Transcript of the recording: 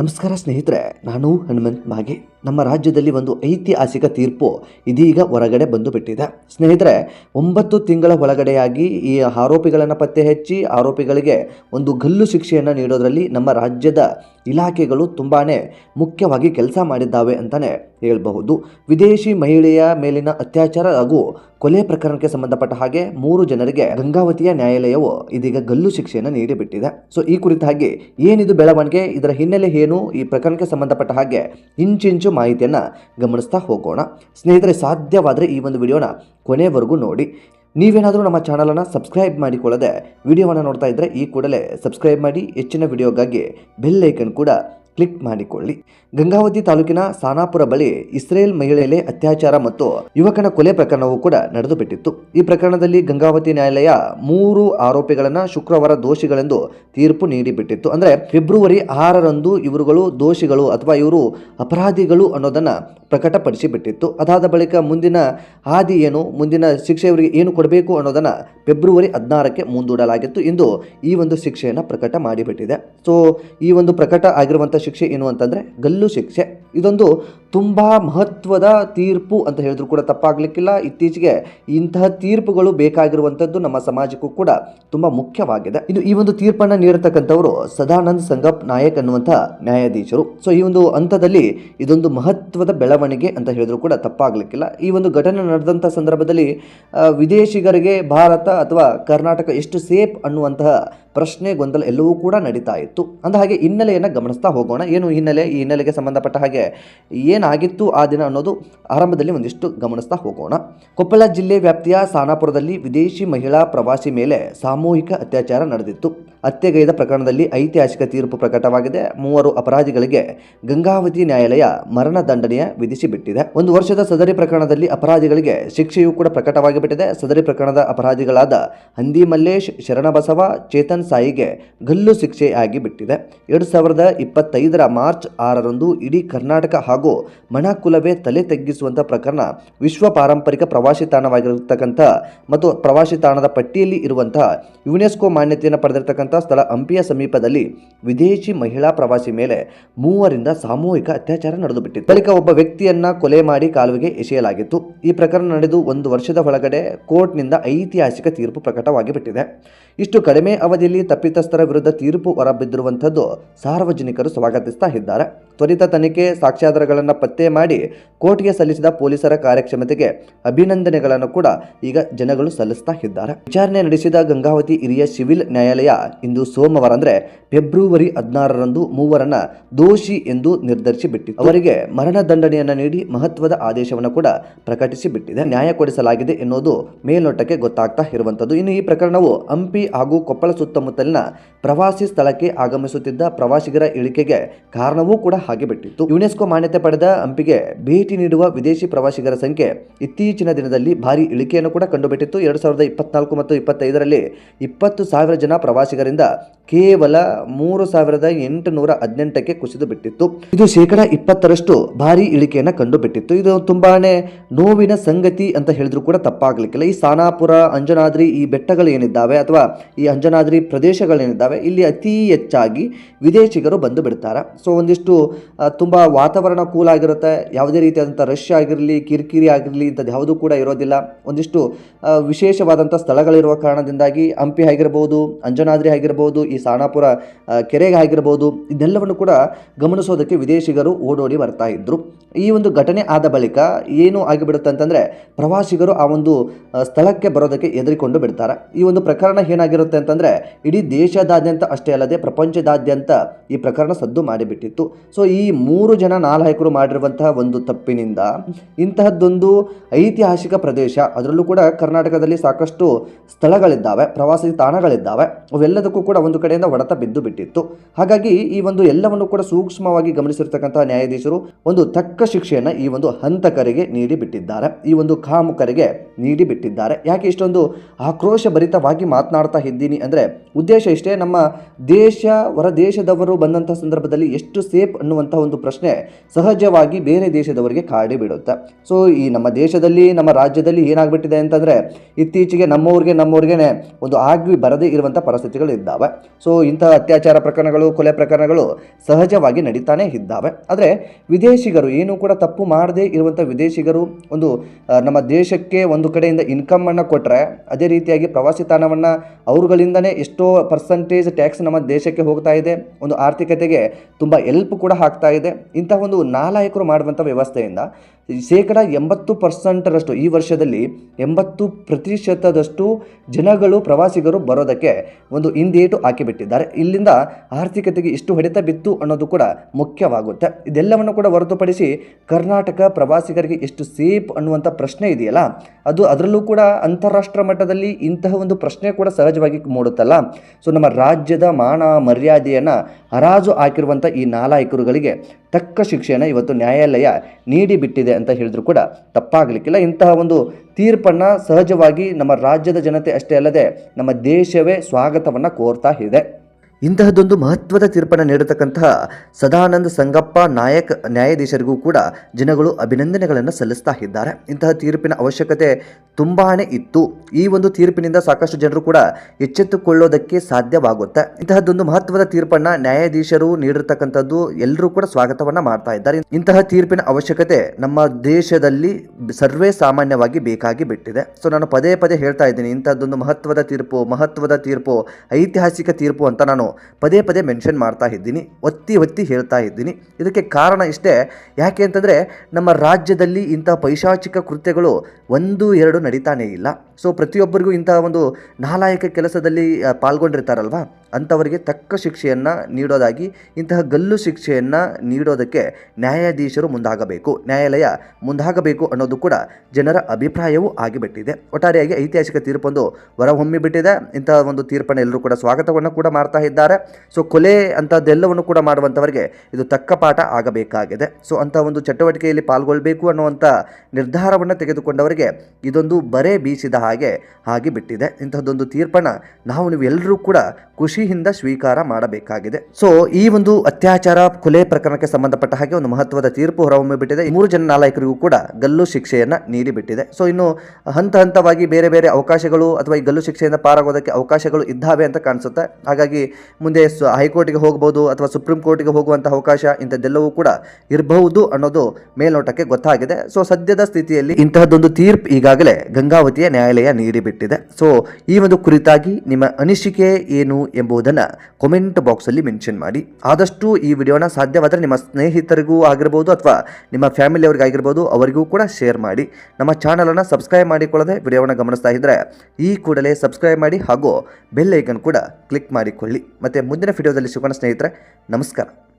ನಮಸ್ಕಾರ ಸ್ನೇಹಿತರೆ, ನಾನು ಹನುಮಂತ್ ಮಾಗೆ. ನಮ್ಮ ರಾಜ್ಯದಲ್ಲಿ ಒಂದು ಐತಿಹಾಸಿಕ ತೀರ್ಪು ಇದೀಗ ಹೊರಗಡೆ ಬಂದು ಬಿಟ್ಟಿದೆ ಸ್ನೇಹಿತರೆ, ಒಂಬತ್ತು ತಿಂಗಳ ಒಳಗಡೆಯಾಗಿ ಈ ಆರೋಪಿಗಳನ್ನು ಪತ್ತೆ ಹಚ್ಚಿ ಆರೋಪಿಗಳಿಗೆ ಒಂದು ಗಲ್ಲು ಶಿಕ್ಷೆಯನ್ನು ನೀಡೋದರಲ್ಲಿ ನಮ್ಮ ರಾಜ್ಯದ ಇಲಾಖೆಗಳು ತುಂಬಾ ಮುಖ್ಯವಾಗಿ ಕೆಲಸ ಮಾಡಿದ್ದಾವೆ ಅಂತಲೇ ಹೇಳಬಹುದು. ವಿದೇಶಿ ಮಹಿಳೆಯ ಮೇಲಿನ ಅತ್ಯಾಚಾರ ಹಾಗೂ ಕೊಲೆ ಪ್ರಕರಣಕ್ಕೆ ಸಂಬಂಧಪಟ್ಟ ಹಾಗೆ ಮೂರು ಜನರಿಗೆ ಗಂಗಾವತಿಯ ನ್ಯಾಯಾಲಯವು ಇದೀಗ ಗಲ್ಲು ಶಿಕ್ಷೆಯನ್ನು ನೀಡಿಬಿಟ್ಟಿದೆ. ಸೊ ಈ ಕುರಿತ ಹಾಗೆ ಏನಿದು ಬೆಳವಣಿಗೆ, ಇದರ ಹಿನ್ನೆಲೆ ಏನು, ಈ ಪ್ರಕರಣಕ್ಕೆ ಸಂಬಂಧಪಟ್ಟ ಹಾಗೆ ಇಂಚಿಂಚು ಮಾಹಿತಿಯನ್ನು ಗಮನಿಸ್ತಾ ಹೋಗೋಣ. ಸ್ನೇಹಿತರೆ, ಸಾಧ್ಯವಾದರೆ ಈ ಒಂದು ವಿಡಿಯೋನ ಕೊನೆವರೆಗೂ ನೋಡಿ. ನೀವೇನಾದರೂ ನಮ್ಮ ಚಾನಲನ್ನು ಸಬ್ಸ್ಕ್ರೈಬ್ ಮಾಡಿಕೊಳ್ಳದೆ ವಿಡಿಯೋವನ್ನು ನೋಡ್ತಾ ಇದ್ದರೆ ಈ ಕೂಡಲೇ ಸಬ್ಸ್ಕ್ರೈಬ್ ಮಾಡಿ, ಹೆಚ್ಚಿನ ವಿಡಿಯೋಗಾಗಿ ಬೆಲ್ ಐಕನ್ ಕೂಡ ಕ್ಲಿಕ್ ಮಾಡಿಕೊಳ್ಳಿ. ಗಂಗಾವತಿ ತಾಲೂಕಿನ ಸಾನಾಪುರ ಬಳಿ ಇಸ್ರೇಲ್ ಮಹಿಳೆಯಲ್ಲಿ ಅತ್ಯಾಚಾರ ಮತ್ತು ಯುವಕನ ಕೊಲೆ ಪ್ರಕರಣವು ಕೂಡ ನಡೆದು ಬಿಟ್ಟಿತ್ತು ಈ ಪ್ರಕರಣದಲ್ಲಿ ಗಂಗಾವತಿ ನ್ಯಾಯಾಲಯ ಮೂರು ಆರೋಪಿಗಳನ್ನ ಶುಕ್ರವಾರ ದೋಷಿಗಳೆಂದು ತೀರ್ಪು ನೀಡಿಬಿಟ್ಟಿತ್ತು. ಅಂದ್ರೆ ಫೆಬ್ರವರಿ ಆರರಂದು ಇವರುಗಳು ದೋಷಿಗಳು ಅಥವಾ ಇವರು ಅಪರಾಧಿಗಳು ಅನ್ನೋದನ್ನ ಪ್ರಕಟಪಡಿಸಿ ಬಿಟ್ಟಿತ್ತು ಅದಾದ ಬಳಿಕ ಮುಂದಿನ ಹಾದಿ ಏನು, ಮುಂದಿನ ಶಿಕ್ಷೆ ಇವರಿಗೆ ಏನು ಕೊಡಬೇಕು ಅನ್ನೋದನ್ನ ಫೆಬ್ರವರಿ ಹದಿನಾರಕ್ಕೆ ಮುಂದೂಡಲಾಗಿತ್ತು. ಎಂದು ಈ ಒಂದು ಶಿಕ್ಷೆಯನ್ನು ಪ್ರಕಟ ಮಾಡಿಬಿಟ್ಟಿದೆ. ಸೊ ಈ ಒಂದು ಪ್ರಕಟ ಆಗಿರುವಂಥ ಶಿಕ್ಷೆ ಏನು ಅಂತಂದರೆ ಗಲ್ಲು ಶಿಕ್ಷೆ. ಇದೊಂದು ತುಂಬ ಮಹತ್ವದ ತೀರ್ಪು ಅಂತ ಹೇಳಿದ್ರು ಕೂಡ ತಪ್ಪಾಗಲಿಕ್ಕಿಲ್ಲ. ಇತ್ತೀಚೆಗೆ ಇಂತಹ ತೀರ್ಪುಗಳು ಬೇಕಾಗಿರುವಂಥದ್ದು ನಮ್ಮ ಸಮಾಜಕ್ಕೂ ಕೂಡ ತುಂಬ ಮುಖ್ಯವಾಗಿದೆ. ಇನ್ನು ಈ ಒಂದು ತೀರ್ಪನ್ನು ನೀಡತಕ್ಕಂಥವರು ಸದಾನಂದ್ ಸಂಗಪ್ ನಾಯಕ್ ಅನ್ನುವಂಥ ನ್ಯಾಯಾಧೀಶರು. ಸೊ ಈ ಒಂದು ಹಂತದಲ್ಲಿ ಇದೊಂದು ಮಹತ್ವದ ಬೆಳವಣಿಗೆ ಅಂತ ಹೇಳಿದ್ರು ಕೂಡ ತಪ್ಪಾಗಲಿಕ್ಕಿಲ್ಲ. ಈ ಒಂದು ಘಟನೆ ನಡೆದಂಥ ಸಂದರ್ಭದಲ್ಲಿ ವಿದೇಶಿಗರಿಗೆ ಭಾರತ ಅಥವಾ ಕರ್ನಾಟಕ ಎಷ್ಟು ಸೇಫ್ ಅನ್ನುವಂತಹ ಪ್ರಶ್ನೆ ಗೊಂದಲ ಎಲ್ಲವೂ ಕೂಡ ನಡೀತಾ ಇತ್ತು. ಅಂದ ಹಾಗೆ ಹಿನ್ನೆಲೆಯನ್ನು ಗಮನಿಸ್ತಾ ಹೋಗೋಣ. ಏನು ಹಿನ್ನೆಲೆ? ಈ ಹಿನ್ನೆಲೆಗೆ ಸಂಬಂಧಪಟ್ಟ ಹಾಗೆ ಏನಾಗಿತ್ತು ಆ ದಿನ ಅನ್ನೋದು ಆರಂಭದಲ್ಲಿ ಒಂದಿಷ್ಟು ಗಮನಿಸ್ತಾ ಹೋಗೋಣ. ಕೊಪ್ಪಳ ಜಿಲ್ಲೆ ವ್ಯಾಪ್ತಿಯ ಸಾನಾಪುರದಲ್ಲಿ ವಿದೇಶಿ ಮಹಿಳಾ ಪ್ರವಾಸಿ ಮೇಲೆ ಸಾಮೂಹಿಕ ಅತ್ಯಾಚಾರ ನಡೆದಿತ್ತು. ಹತ್ಯೆಗೈದ ಪ್ರಕರಣದಲ್ಲಿ ಐತಿಹಾಸಿಕ ತೀರ್ಪು ಪ್ರಕಟವಾಗಿದೆ. ಮೂವರು ಅಪರಾಧಿಗಳಿಗೆ ಗಂಗಾವತಿ ನ್ಯಾಯಾಲಯ ಮರಣ ದಂಡನೆಯ ವಿಧಿಸಿಬಿಟ್ಟಿದೆ ಒಂದು ವರ್ಷದ ಸದರಿ ಪ್ರಕರಣದಲ್ಲಿ ಅಪರಾಧಿಗಳಿಗೆ ಶಿಕ್ಷೆಯೂ ಕೂಡ ಪ್ರಕಟವಾಗಿ ಬಿಟ್ಟಿದೆ. ಸದರಿ ಪ್ರಕರಣದ ಅಪರಾಧಿಗಳಾದ ಹಂದಿ ಮಲ್ಲೇಶ್, ಶರಣಬಸವ, ಚೇತನ್ ಸಾಯಿಗೆ ಗಲ್ಲು ಶಿಕ್ಷೆಯಾಗಿ ಬಿಟ್ಟಿದೆ. ಎರಡು ಸಾವಿರದ ಇಪ್ಪತ್ತೈದರ ಮಾರ್ಚ್ ಆರರಂದು ಇಡೀ ಕರ್ನಾಟಕ ಹಾಗೂ ಮಣಕುಲವೇ ತಲೆ ತಗ್ಗಿಸುವಂಥ ಪ್ರಕರಣ ವಿಶ್ವ ಪಾರಂಪರಿಕ ಪ್ರವಾಸಿ ತಾಣವಾಗಿರತಕ್ಕಂಥ ಮತ್ತು ಪ್ರವಾಸಿ ತಾಣದ ಪಟ್ಟಿಯಲ್ಲಿ ಇರುವಂತಹ ಯುನೆಸ್ಕೋ ಮಾನ್ಯತೆಯನ್ನು ಪಡೆದಿರತಕ್ಕಂಥ ಸ್ಥಳ ಹಂಪಿಯ ಸಮೀಪದಲ್ಲಿ ವಿದೇಶಿ ಮಹಿಳಾ ಪ್ರವಾಸಿ ಮೇಲೆ ಮೂವರಿಂದ ಸಾಮೂಹಿಕ ಅತ್ಯಾಚಾರ ನಡೆದು ಬಿಟ್ಟಿತ್ತು ಬಳಿಕ ಒಬ್ಬ ವ್ಯಕ್ತಿಯನ್ನ ಕೊಲೆ ಮಾಡಿ ಕಾಲುವೆಗೆ ಎಸೆಯಲಾಗಿತ್ತು. ಈ ಪ್ರಕರಣ ನಡೆದು ಒಂದು ವರ್ಷದ ಒಳಗಡೆ ಕೋರ್ಟ್ನಿಂದ ಐತಿಹಾಸಿಕ ತೀರ್ಪು ಪ್ರಕಟವಾಗಿ ಬಿಟ್ಟಿದೆ ಇಷ್ಟು ಕಡಿಮೆ ಅವಧಿಯಲ್ಲಿ ತಪ್ಪಿತಸ್ಥರ ವಿರುದ್ಧ ತೀರ್ಪು ಹೊರಬಿದ್ದಿರುವಂಥದ್ದು ಸಾರ್ವಜನಿಕರು ಸ್ವಾಗತಿಸ್ತಾ ಇದ್ದಾರೆ. ತ್ವರಿತ ತನಿಖೆ, ಸಾಕ್ಷ್ಯಾಧಾರಗಳನ್ನು ಪತ್ತೆ ಮಾಡಿ ಕೋರ್ಟ್ಗೆ ಸಲ್ಲಿಸಿದ ಪೊಲೀಸರ ಕಾರ್ಯಕ್ಷಮತೆಗೆ ಅಭಿನಂದನೆಗಳನ್ನು ಕೂಡ ಈಗ ಜನಗಳು ಸಲ್ಲಿಸ್ತಾ ಇದ್ದಾರೆ. ವಿಚಾರಣೆ ನಡೆಸಿದ ಗಂಗಾವತಿ ಹಿರಿಯ ಸಿವಿಲ್ ನ್ಯಾಯಾಲಯ ಇಂದು ಸೋಮವಾರ ಅಂದರೆ ಫೆಬ್ರವರಿ ಹದಿನಾರರಂದು ಮೂವರನ್ನ ದೋಷಿ ಎಂದು ನಿರ್ಧರಿಸಿ ಬಿಟ್ಟಿತ್ತು ಅವರಿಗೆ ಮರಣ ದಂಡನೆಯನ್ನ ನೀಡಿ ಮಹತ್ವದ ಆದೇಶವನ್ನು ಕೂಡ ಪ್ರಕಟಿಸಿ ಬಿಟ್ಟಿದೆ ನ್ಯಾಯ ಕೊಡಿಸಲಾಗಿದೆ ಎನ್ನುವುದು ಮೇಲ್ನೋಟಕ್ಕೆ ಗೊತ್ತಾಗ್ತಾ ಇರುವಂಥದ್ದು. ಇನ್ನು ಈ ಪ್ರಕರಣವು ಹಂಪಿ ಹಾಗೂ ಕೊಪ್ಪಳ ಸುತ್ತಮುತ್ತಲಿನ ಪ್ರವಾಸಿ ಸ್ಥಳಕ್ಕೆ ಆಗಮಿಸುತ್ತಿದ್ದ ಪ್ರವಾಸಿಗರ ಇಳಿಕೆಗೆ ಕಾರಣವೂ ಕೂಡ ಹಾಗೆ ಬಿಟ್ಟಿತ್ತು. ಯುನೆಸ್ಕೋ ಮಾನ್ಯತೆ ಪಡೆದ ಹಂಪಿಗೆ ಭೇಟಿ ನೀಡುವ ವಿದೇಶಿ ಪ್ರವಾಸಿಗರ ಸಂಖ್ಯೆ ಇತ್ತೀಚಿನ ದಿನದಲ್ಲಿ ಭಾರಿ ಇಳಿಕೆಯನ್ನು ಕೂಡ ಕಂಡುಬಿಟ್ಟಿತ್ತು. ಎರಡು ಸಾವಿರದ ಇಪ್ಪತ್ನಾಲ್ಕು ಮತ್ತು ಇಪ್ಪತ್ತೈದರಲ್ಲಿ ಇಪ್ಪತ್ತು ಸಾವಿರ ಜನ ಪ್ರವಾಸಿಗರಿಂದ ಕೇವಲ ಮೂರು ಸಾವಿರದ ಎಂಟುನೂರ ಹದಿನೆಂಟಕ್ಕೆ ಕುಸಿದು ಬಿಟ್ಟಿತ್ತು. ಇದು ಶೇಕಡ ಇಪ್ಪತ್ತರಷ್ಟು ಭಾರಿ ಇಳಿಕೆಯನ್ನು ಕಂಡುಬಿಟ್ಟಿತ್ತು. ಇದು ತುಂಬಾನೇ ನೋವಿನ ಸಂಗತಿ ಅಂತ ಹೇಳಿದ್ರು ಕೂಡ ತಪ್ಪಾಗಲಿಕ್ಕಿಲ್ಲ. ಈ ಸಾನಾಪುರ, ಅಂಜನಾದ್ರಿ ಈ ಬೆಟ್ಟಗಳು ಏನಿದ್ದಾವೆ ಅಥವಾ ಈ ಅಂಜನಾದ್ರಿ ಪ್ರದೇಶಗಳೇನಿದ್ದಾವೆ, ಇಲ್ಲಿ ಅತಿ ಹೆಚ್ಚಾಗಿ ವಿದೇಶಿಗರು ಬಂದು ಬಿಡ್ತಾರೆ. ಸೊ, ಒಂದಿಷ್ಟು ತುಂಬ ವಾತಾವರಣ ಕೂಲ್ ಆಗಿರುತ್ತೆ. ಯಾವುದೇ ರೀತಿಯಾದಂಥ ರಶ್ ಆಗಿರಲಿ, ಕಿರಿಕಿರಿ ಆಗಿರಲಿ, ಇಂಥದ್ದು ಯಾವುದೂ ಕೂಡ ಇರೋದಿಲ್ಲ. ಒಂದಿಷ್ಟು ವಿಶೇಷವಾದಂಥ ಸ್ಥಳಗಳಿರುವ ಕಾರಣದಿಂದಾಗಿ ಹಂಪಿ ಆಗಿರ್ಬೋದು, ಅಂಜನಾದ್ರಿ ಆಗಿರ್ಬೋದು, ಈ ಸಾಣಾಪುರ ಕೆರೆಗೆ ಆಗಿರ್ಬೋದು, ಇದೆಲ್ಲವನ್ನು ಕೂಡ ಗಮನಿಸೋದಕ್ಕೆ ವಿದೇಶಿಗರು ಓಡೋಡಿ ಬರ್ತಾ ಇದ್ದರು ಈ ಒಂದು ಘಟನೆ ಆದ ಬಳಿಕ ಏನು ಆಗಿಬಿಡುತ್ತೆ ಅಂತಂದರೆ, ಪ್ರವಾಸಿಗರು ಆ ಒಂದು ಸ್ಥಳಕ್ಕೆ ಬರೋದಕ್ಕೆ ಎದುರಿಕೊಂಡು ಬಿಡ್ತಾರೆ. ಈ ಒಂದು ಪ್ರಕರಣ ಏನಾಗಿರುತ್ತೆ ಅಂತಂದರೆ, ಇಡೀ ದೇಶದಾದ್ಯಂತ ಅಷ್ಟೇ ಅಲ್ಲದೆ ಪ್ರಪಂಚದಾದ್ಯಂತ ಈ ಪ್ರಕರಣ ಸದ್ದು ಮಾಡಿಬಿಟ್ಟಿತ್ತು. ಸೊ ಈ ಮೂರು ಜನ ನಾಲಾಯಕರು ಮಾಡಿರುವಂತಹ ಒಂದು ತಪ್ಪಿನಿಂದ ಇಂತಹದ್ದೊಂದು ಐತಿಹಾಸಿಕ ಪ್ರದೇಶ, ಅದರಲ್ಲೂ ಕೂಡ ಕರ್ನಾಟಕದಲ್ಲಿ ಸಾಕಷ್ಟು ಸ್ಥಳಗಳಿದ್ದಾವೆ, ಪ್ರವಾಸಿ ತಾಣಗಳಿದ್ದಾವೆ, ಅವೆಲ್ಲದಕ್ಕೂ ಕೂಡ ಒಂದು ಕಡೆಯಿಂದ ಹೊಡೆತ ಬಿದ್ದು ಬಿಟ್ಟಿತ್ತು. ಹಾಗಾಗಿ ಈ ಒಂದು ಎಲ್ಲವನ್ನು ಕೂಡ ಸೂಕ್ಷ್ಮವಾಗಿ ಗಮನಿಸಿರ್ತಕ್ಕಂತಹ ನ್ಯಾಯಾಧೀಶರು ಒಂದು ತಕ್ಕ ಶಿಕ್ಷೆಯನ್ನು ಈ ಒಂದು ಹಂತಕರಿಗೆ ನೀಡಿ ಬಿಟ್ಟಿದ್ದಾರೆ. ಈ ಒಂದು ಕಾಮುಕರಿಗೆ ನೀಡಿ ಬಿಟ್ಟಿದ್ದಾರೆ. ಯಾಕೆ ಇಷ್ಟೊಂದು ಆಕ್ರೋಶ ಭರಿತವಾಗಿ ಮಾತನಾಡ್ತಾ ಇದ್ದೀನಿ ಅಂದರೆ ಉದ್ದೇಶ ಇಷ್ಟೇ, ನಮ್ಮ ದೇಶ, ಹೊರ ದೇಶದವರು ಬಂದಂಥ ಸಂದರ್ಭದಲ್ಲಿ ಎಷ್ಟು ಸೇಫ್ ಅನ್ನುವಂಥ ಒಂದು ಪ್ರಶ್ನೆ ಸಹಜವಾಗಿ ಬೇರೆ ದೇಶದವರಿಗೆ ಕಾಡಿ ಬಿಡುತ್ತೆ. ಸೊ ಈ ನಮ್ಮ ದೇಶದಲ್ಲಿ, ನಮ್ಮ ರಾಜ್ಯದಲ್ಲಿ ಏನಾಗ್ಬಿಟ್ಟಿದೆ ಅಂತಂದರೆ, ಇತ್ತೀಚೆಗೆ ನಮ್ಮವ್ರಿಗೆ ನಮ್ಮವ್ರಿಗೆ ಒಂದು ಆಗಿ ಬರದೇ ಇರುವಂಥ ಪರಿಸ್ಥಿತಿಗಳು ಇದ್ದಾವೆ. ಸೊ ಇಂತಹ ಅತ್ಯಾಚಾರ ಪ್ರಕರಣಗಳು, ಕೊಲೆ ಪ್ರಕರಣಗಳು ಸಹಜವಾಗಿ ನಡೀತಾನೆ ಇದ್ದಾವೆ. ಆದರೆ ವಿದೇಶಿಗರು, ಏನೂ ಕೂಡ ತಪ್ಪು ಮಾಡದೇ ಇರುವಂಥ ವಿದೇಶಿಗರು ಒಂದು ನಮ್ಮ ದೇಶಕ್ಕೆ ಒಂದು ಕಡೆಯಿಂದ ಇನ್ಕಮನ್ನು ಕೊಟ್ಟರೆ ಅದೇ ರೀತಿಯಾಗಿ ಪ್ರವಾಸಿ ತಾಣವನ್ನು ಅವರುಗಳಿಂದನೇ ಎಷ್ಟೋ ಪರ್ಸೆಂಟೇಜ್ ಟ್ಯಾಕ್ಸ್ ನಮ್ಮ ದೇಶಕ್ಕೆ ಹೋಗ್ತಾ ಇದೆ. ಒಂದು ಆರ್ಥಿಕತೆಗೆ ತುಂಬ ಎಲ್ಪ್ ಕೂಡ ಆಗ್ತಾ ಇದೆ. ಇಂತಹ ಒಂದು ನಾಲಾಯಕರು ಮಾಡುವಂಥ ವ್ಯವಸ್ಥೆಯಿಂದ ಶೇಕಡ ಎಂಬತ್ತು ಪರ್ಸೆಂಟರಷ್ಟು ಈ ವರ್ಷದಲ್ಲಿ ಎಂಬತ್ತು ಪ್ರತಿಶತದಷ್ಟು ಜನಗಳು, ಪ್ರವಾಸಿಗರು ಬರೋದಕ್ಕೆ ಒಂದು ಹಿಂದೇಟು ಹಾಕಿಬಿಟ್ಟಿದ್ದಾರೆ. ಇಲ್ಲಿಂದ ಆರ್ಥಿಕತೆಗೆ ಎಷ್ಟು ಹೊಡೆತ ಬಿತ್ತು ಅನ್ನೋದು ಕೂಡ ಮುಖ್ಯವಾಗುತ್ತೆ. ಇದೆಲ್ಲವನ್ನು ಕೂಡ ಹೊರತುಪಡಿಸಿ ಕರ್ನಾಟಕ ಪ್ರವಾಸಿಗರಿಗೆ ಎಷ್ಟು ಸೇಫ್ ಅನ್ನುವಂಥ ಪ್ರಶ್ನೆ ಇದೆಯಲ್ಲ? ಅದು ಅದರಲ್ಲೂ ಕೂಡ ಅಂತಾರಾಷ್ಟ್ರ ಮಟ್ಟದಲ್ಲಿ ಇಂತಹ ಒಂದು ಪ್ರಶ್ನೆ ಕೂಡ ಸಹಜವಾಗಿ ಮೂಡುತ್ತಲ್ಲ. ಸೊ ನಮ್ಮ ರಾಜ್ಯದ ಮಾನ ಮರ್ಯಾದೆಯನ್ನು ಹರಾಜು ಹಾಕಿರುವಂಥ ಈ ನಾಲಾಯಕರುಗಳಿಗೆ ತಕ್ಕ ಶಿಕ್ಷೆಯನ್ನು ಇವತ್ತು ನ್ಯಾಯಾಲಯ ನೀಡಿಬಿಟ್ಟಿದೆ ಅಂತ ಹೇಳಿದ್ರು ಕೂಡ ತಪ್ಪಾಗಲಿಕ್ಕಿಲ್ಲ. ಇಂತಹ ಒಂದು ತೀರ್ಪನ್ನು ಸಹಜವಾಗಿ ನಮ್ಮ ರಾಜ್ಯದ ಜನತೆ ಅಷ್ಟೇ ಅಲ್ಲದೆ ನಮ್ಮ ದೇಶವೇ ಸ್ವಾಗತವನ್ನು ಕೋರ್ತಾ ಇದೆ. ಇಂತಹದ್ದೊಂದು ಮಹತ್ವದ ತೀರ್ಪನ್ನು ನೀಡತಕ್ಕಂತಹ ಸದಾನಂದ ಸಂಗಪ್ಪ ನಾಯಕ್ ನ್ಯಾಯಾಧೀಶರಿಗೂ ಕೂಡ ಜನಗಳು ಅಭಿನಂದನೆಗಳನ್ನು ಸಲ್ಲಿಸ್ತಾ ಇದ್ದಾರೆ. ಇಂತಹ ತೀರ್ಪಿನ ಅವಶ್ಯಕತೆ ತುಂಬಾ ಇತ್ತು. ಈ ಒಂದು ತೀರ್ಪಿನಿಂದ ಸಾಕಷ್ಟು ಜನರು ಕೂಡ ಎಚ್ಚೆತ್ತುಕೊಳ್ಳೋದಕ್ಕೆ ಸಾಧ್ಯವಾಗುತ್ತೆ. ಇಂತಹದ್ದೊಂದು ಮಹತ್ವದ ತೀರ್ಪನ್ನು ನ್ಯಾಯಾಧೀಶರು ನೀಡಿರ್ತಕ್ಕಂಥದ್ದು ಎಲ್ಲರೂ ಕೂಡ ಸ್ವಾಗತವನ್ನು ಮಾಡ್ತಾ ಇದ್ದಾರೆ. ಇಂತಹ ತೀರ್ಪಿನ ಅವಶ್ಯಕತೆ ನಮ್ಮ ದೇಶದಲ್ಲಿ ಸರ್ವೇ ಸಾಮಾನ್ಯವಾಗಿ ಬೇಕಾಗಿ ಬಿಟ್ಟಿದೆ. ಸೊ, ನಾನು ಪದೇ ಪದೇ ಹೇಳ್ತಾ ಇದ್ದೀನಿ ಇಂತಹದ್ದೊಂದು ಮಹತ್ವದ ತೀರ್ಪು ಮಹತ್ವದ ತೀರ್ಪು, ಐತಿಹಾಸಿಕ ತೀರ್ಪು ಅಂತ ನಾನು ಪದೇ ಪದೇ ಮೆನ್ಷನ್ ಮಾಡ್ತಾ ಇದ್ದೀನಿ, ಒತ್ತಿ ಒತ್ತಿ ಹೇಳ್ತಾ ಇದ್ದೀನಿ. ಇದಕ್ಕೆ ಕಾರಣ ಇಷ್ಟೇ, ಯಾಕೆ ಅಂತಂದರೆ ನಮ್ಮ ರಾಜ್ಯದಲ್ಲಿ ಇಂಥ ಪೈಶಾಚಿಕ ಕೃತ್ಯಗಳು ಒಂದು, ಎರಡು ನಡೀತಾನೇ ಇಲ್ಲ. ಸೊ ಪ್ರತಿಯೊಬ್ಬರಿಗೂ ಇಂತಹ ಒಂದು ನಾಲಾಯಕ ಕೆಲಸದಲ್ಲಿ ಪಾಲ್ಗೊಂಡಿರ್ತಾರಲ್ವಾ? ಅಂಥವರಿಗೆ ತಕ್ಕ ಶಿಕ್ಷೆಯನ್ನು ನೀಡೋದಾಗಿ, ಇಂತಹ ಗಲ್ಲು ಶಿಕ್ಷೆಯನ್ನು ನೀಡೋದಕ್ಕೆ ನ್ಯಾಯಾಧೀಶರು ಮುಂದಾಗಬೇಕು. ನ್ಯಾಯಾಲಯ ಮುಂದಾಗಬೇಕು ಅನ್ನೋದು ಕೂಡ ಜನರ ಅಭಿಪ್ರಾಯವೂ ಆಗಿಬಿಟ್ಟಿದೆ. ಒಟ್ಟಾರೆಯಾಗಿ ಐತಿಹಾಸಿಕ ತೀರ್ಪೊಂದು ಹೊರಹೊಮ್ಮಿಬಿಟ್ಟಿದೆ. ಇಂತಹ ಒಂದು ತೀರ್ಪನ್ನು ಎಲ್ಲರೂ ಕೂಡ ಸ್ವಾಗತವನ್ನು ಕೂಡ ಮಾಡ್ತಾ ಇದ್ದಾರೆ. ಸೊ ಕೊಲೆ ಅಂಥದ್ದೆಲ್ಲವನ್ನು ಕೂಡ ಮಾಡುವಂಥವರಿಗೆ ಇದು ತಕ್ಕ ಪಾಠ ಆಗಬೇಕಾಗಿದೆ. ಸೊ ಅಂಥ ಒಂದು ಚಟುವಟಿಕೆಯಲ್ಲಿ ಪಾಲ್ಗೊಳ್ಳಬೇಕು ಅನ್ನುವಂಥ ನಿರ್ಧಾರವನ್ನು ತೆಗೆದುಕೊಂಡವರಿಗೆ ಇದೊಂದು ಬರೆ ಬೀಸಿದ ಹಾಗೆ ಆಗಿಬಿಟ್ಟಿದೆ. ಇಂತಹದ್ದೊಂದು ತೀರ್ಪನ್ನು ನಾವು ನೀವೆಲ್ಲರೂ ಕೂಡ ಖುಷಿಯಿಂದ ಸ್ವೀಕಾರ ಮಾಡಬೇಕಾಗಿದೆ. ಸೊ ಈ ಒಂದು ಅತ್ಯಾಚಾರ ಕೊಲೆ ಪ್ರಕರಣಕ್ಕೆ ಸಂಬಂಧಪಟ್ಟ ಹಾಗೆ ಒಂದು ಮಹತ್ವದ ತೀರ್ಪು ಹೊರಹೊಮ್ಮೆ ಬಿಟ್ಟಿದೆ. ಮೂರು ಜನ ನಾಲಾಯಕರಿಗೂ ಕೂಡ ಗಲ್ಲು ಶಿಕ್ಷೆಯನ್ನು ನೀಡಿಬಿಟ್ಟಿದೆ ಸೊ ಇನ್ನು ಹಂತ ಹಂತವಾಗಿ ಬೇರೆ ಬೇರೆ ಅವಕಾಶಗಳು ಅಥವಾ ಈ ಗಲ್ಲು ಶಿಕ್ಷೆಯಿಂದ ಪಾರಾಗೋದಕ್ಕೆ ಅವಕಾಶಗಳು ಇದ್ದಾವೆ ಅಂತ ಕಾಣಿಸುತ್ತೆ. ಹಾಗಾಗಿ ಮುಂದೆ ಹೈಕೋರ್ಟ್ಗೆ ಹೋಗ್ಬೋದು ಅಥವಾ ಸುಪ್ರೀಂ ಕೋರ್ಟ್ಗೆ ಹೋಗುವಂಥ ಅವಕಾಶ ಇಂಥದ್ದೆಲ್ಲವೂ ಕೂಡ ಇರಬಹುದು ಅನ್ನೋದು ಮೇಲ್ನೋಟಕ್ಕೆ ಗೊತ್ತಾಗಿದೆ. ಸೊ ಸದ್ಯದ ಸ್ಥಿತಿಯಲ್ಲಿ ಇಂತಹದ್ದೊಂದು ತೀರ್ಪು ಈಗಾಗಲೇ ಗಂಗಾವತಿಯ ನ್ಯಾಯಾಲಯ ನೀಡಿಬಿಟ್ಟಿದೆ ಸೊ ಈ ಒಂದು ಕುರಿತಾಗಿ ನಿಮ್ಮ ಅನಿಸಿಕೆ ಏನು ಎಂಬುದನ್ನು ಕಮೆಂಟ್ ಬಾಕ್ಸಲ್ಲಿ ಮೆನ್ಷನ್ ಮಾಡಿ. ಆದಷ್ಟು ಈ ವಿಡಿಯೋನ ಸಾಧ್ಯವಾದರೆ ನಿಮ್ಮ ಸ್ನೇಹಿತರಿಗೂ ಆಗಿರ್ಬೋದು ಅಥವಾ ನಿಮ್ಮ ಫ್ಯಾಮಿಲಿಯವ್ರಿಗಾಗಿರ್ಬೋದು ಅವರಿಗೂ ಕೂಡ ಶೇರ್ ಮಾಡಿ. ನಮ್ಮ ಚಾನಲನ್ನು ಸಬ್ಸ್ಕ್ರೈಬ್ ಮಾಡಿಕೊಳ್ಳದೆ ವಿಡಿಯೋವನ್ನು ಗಮನಿಸ್ತಾ ಇದ್ದರೆ ಈ ಕೂಡಲೇ ಸಬ್ಸ್ಕ್ರೈಬ್ ಮಾಡಿ ಹಾಗೂ ಬೆಲ್ ಐಕನ್ ಕೂಡ ಕ್ಲಿಕ್ ಮಾಡಿಕೊಳ್ಳಿ. ಮತ್ತು ಮುಂದಿನ ವಿಡಿಯೋದಲ್ಲಿ ಸಿಗೋಣ ಸ್ನೇಹಿತರೆ, ನಮಸ್ಕಾರ.